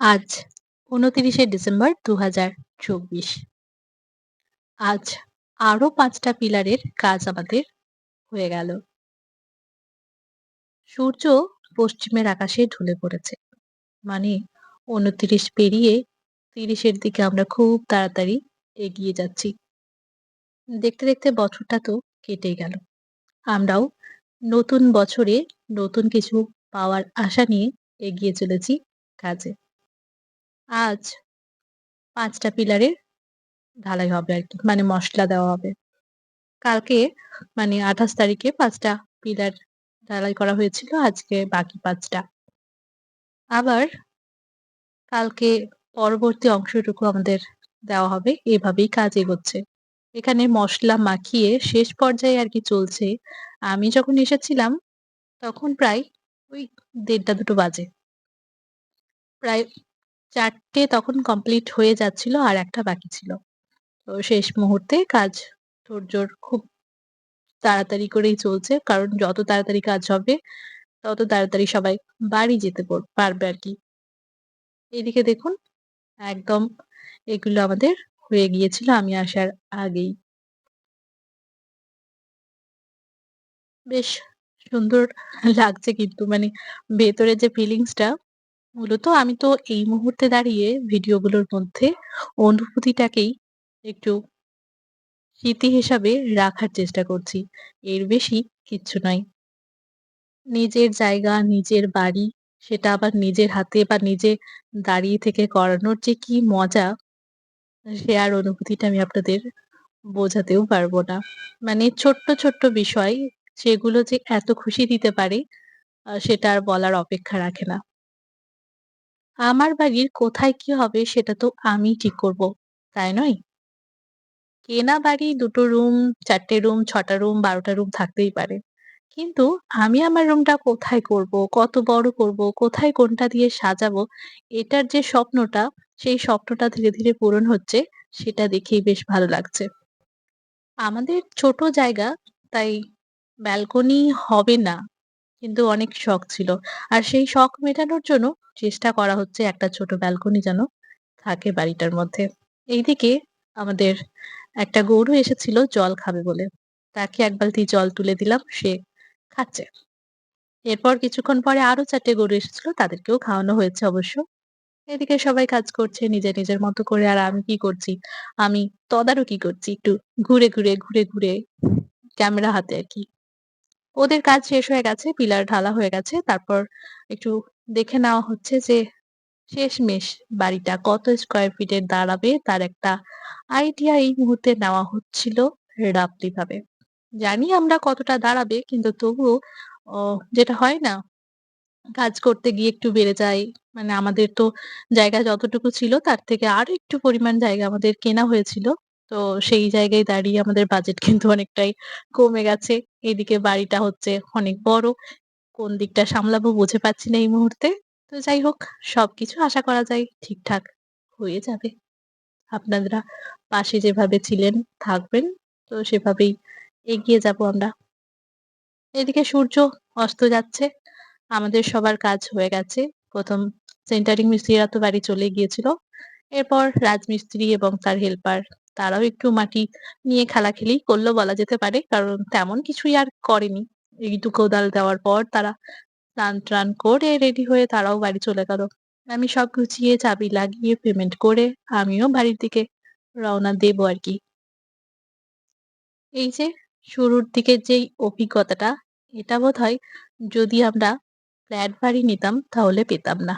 আজ ২৯শে ডিসেম্বর ২০২৪। আজ আরও পাঁচটা পিলারের কাজ আমাদের হয়ে গেল। সূর্য পশ্চিমের আকাশে ঢলে পড়েছে। মানে ২৯ পেরিয়ে তিরিশের দিকে আমরা খুব তাড়াতাড়ি এগিয়ে যাচ্ছি। দেখতে, দেখতে বছরটা তো কেটে গেল। আমরাও নতুন বছরে নতুন কিছু পাওয়ার আশা নিয়ে এগিয়ে চলেছি কাজে। আজ ৫ টা পিলারের ঢালাই হবে আর কি মানে মশলা দেওয়া হবে। কালকে মানে ২৮ তারিখে পাঁচটা পিলার ঢালাই করা হয়েছিল। আজকে বাকি পাঁচটা আবার কালকে পরবর্তী অংশটুকু আমাদের দেওয়া হবে। এভাবেই কাজ এগোচ্ছে। এখানে মশলা মাখিয়ে শেষ পর্যায়ে আর কি চলছে। আমি যখন এসেছিলাম, তখন প্রায় ওই ১:৩০ বাজে। প্রায় ৪টে তখন কমপ্লিট হয়ে যাচ্ছিল আর একটা বাকি ছিল। তো শেষ মুহূর্তে কাজ তোড়জোড় খুব তাড়াতাড়ি করেই চলছে। কারণ যত তাড়াতাড়ি কাজ হবে, তত তাড়াতাড়ি সবাই বাড়ি যেতে পারবে আর কি এদিকে দেখুন, একদম এগুলো আমাদের হয়ে গিয়েছিল আমি আসার আগেই। বেশ সুন্দর লাগছে কিন্তু মানে ভেতরে যে ফিলিংসটা মূলত আমি তো এই মুহূর্তে দাঁড়িয়ে ভিডিওগুলোর মধ্যে অনুভূতিটাকেই একটু স্মৃতি হিসাবে রাখার চেষ্টা করছি। এর বেশি কিচ্ছু নয়। নিজের জায়গা, নিজের বাড়ি সেটা আবার নিজের হাতে বা নিজে দাঁড়িয়ে থেকে করানোর যে কি মজা সে আর অনুভূতিটা আমি আপনাদের বোঝাতেও পারব না। মানে ছোট্ট, ছোট্ট বিষয় সেগুলো যে এত খুশি দিতে পারে সেটা আর বলার অপেক্ষা রাখে না। আমার বাড়ির কোথায় কি হবে সেটা তো আমি ঠিক করব, তাই নয়? কেনা বাড়ি দুটো রুম, চারটে রুম, ছটা রুম, বারোটা রুম থাকতেই পারে। কিন্তু আমি আমার রুমটা কোথায় করব, কত বড় করব, কোথায় কোনটা দিয়ে সাজাবো, এটার যে স্বপ্নটা, সেই স্বপ্নটা ধীরে, ধীরে পূরণ হচ্ছে সেটা দেখেই বেশ ভালো লাগছে। আমাদের ছোট জায়গা, তাই ব্যালকনি হবে না। কিন্তু অনেক শখ ছিল। আর সেই শখ মেটানোর জন্য চেষ্টা করা হচ্ছে একটা ছোট ব্যালকনি যেন থাকে বাড়িটার মধ্যে। এইদিকে আমাদের একটা গরু এসেছিল জল খাবে বলে। তাকে ১ বালতি জল তুলে দিলাম, সে খাচ্ছে। এরপর কিছুক্ষণ পরে আরও চারটে গরু এসেছিল, তাদেরকেও খাওয়ানো হয়েছে অবশ্য। এদিকে সবাই কাজ করছে নিজের, নিজের মতো করে। আর আমি কি করছি? আমি তদারকি করছি একটু ঘুরে, ঘুরে, ঘুরে, ঘুরে ক্যামেরা হাতে আরকি। ওদের কাজ শেষ হয়ে গেছে, পিলার ঢালা হয়ে গেছে। তারপর একটু দেখে নেওয়া হচ্ছে যে শেষমেষ বাড়িটা কত স্কয়ার ফিটের দাঁড়াবে তার একটা আইডিয়া এই মুহূর্তে নেওয়া হচ্ছিল রাফলি ভাবে। জানি আমরা কতটা দাঁড়াবে কিন্তু তবুও যেটা হয় না? কাজ করতে গিয়ে একটু বেড়ে যায়। মানে আমাদের তো জায়গা যতটুকু ছিল তার থেকে আরও একটু পরিমাণ জায়গা আমাদের কেনা হয়েছিল। তো সেই জায়গায় দাঁড়িয়ে আমাদের বাজেট কিন্তু অনেকটাই কমে গেছে। এদিকে বাড়িটা হচ্ছে অনেক বড়। কোন দিকটা সামলাবো বুঝে পাচ্ছি না এই মুহূর্তে। তো যাই হোক সবকিছু আশা করা যায় ঠিকঠাক হয়ে যাবে। আপনারা পাশে যেভাবে ছিলেন, থাকবেন। তো সেভাবেই এগিয়ে যাব আমরা। এদিকে সূর্য অস্ত যাচ্ছে। আমাদের সবার কাজ হয়ে গেছে। প্রথম সেন্টারিং মিস্ত্রিরা তো বাড়ি চলে গিয়েছিল। এরপর রাজমিস্ত্রি এবং তার হেল্পার তারাও একটু মাটি নিয়ে খেলাখেলি করল বলা যেতে পারে। কারণ তেমন কিছুই আর করেনি। এই ইটু কোদাল দেওয়ার পর তারা স্নান-ট্রান করে রেডি হয়ে তারাও বাড়ি চলে গেল। আমি সব গুছিয়ে চাবি লাগিয়ে পেমেন্ট করে আমিও বাড়ির দিকে রওনা দেব আরকি। এই যে শুরুর দিকের যেই অভিজ্ঞতাটা, এটা বোধ হয় যদি আমরা ফ্ল্যাট বাড়ি নিতাম তাহলে পেতাম না।